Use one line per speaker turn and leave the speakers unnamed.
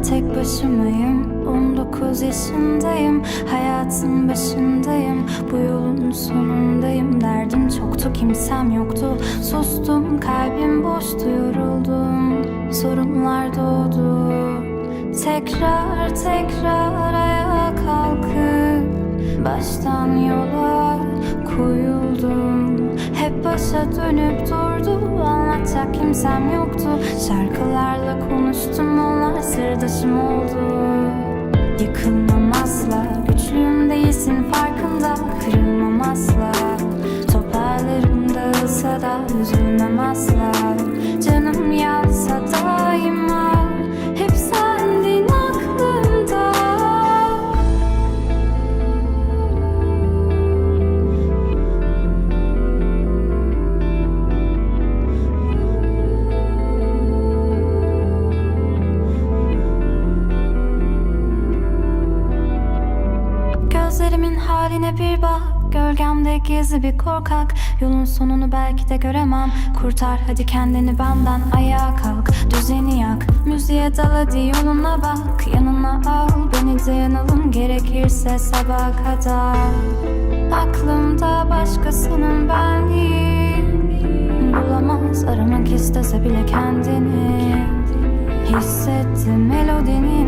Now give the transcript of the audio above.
hala tek başımayım. 19 yaşındayım Hayatın başındayım. Bu yolun sonundayım Derdim çoktu kimsem yoktu. Sustum kalbim boştu yoruldum Sorunlar doğdu. Tekrar tekrar ayağa kalkıp Baştan yola koyuldum başa dönüp durdu. Anlatacak kimsem yoktu. Şarkılarla konuştum Onlar sırdaşım oldu. Yıkılmam asla Güçlüyüm değilsin farkında. Kırılmam asla Toparlarım dağılsa da Üzülmem asla Gözlerimin haline bir bak. Gölgemde gizli bir korkak. Yolun sonunu belki de göremem. Kurtar hadi kendini benden Ayağa kalk. Düzeni yak Müziğe dal hadi yoluna bak. Yanına al beni de yanalım Gerekirse sabaha kadar. Aklımda başkasının benliği. Bulamaz aramak istese bile kendini. Hissettim melodinin rengi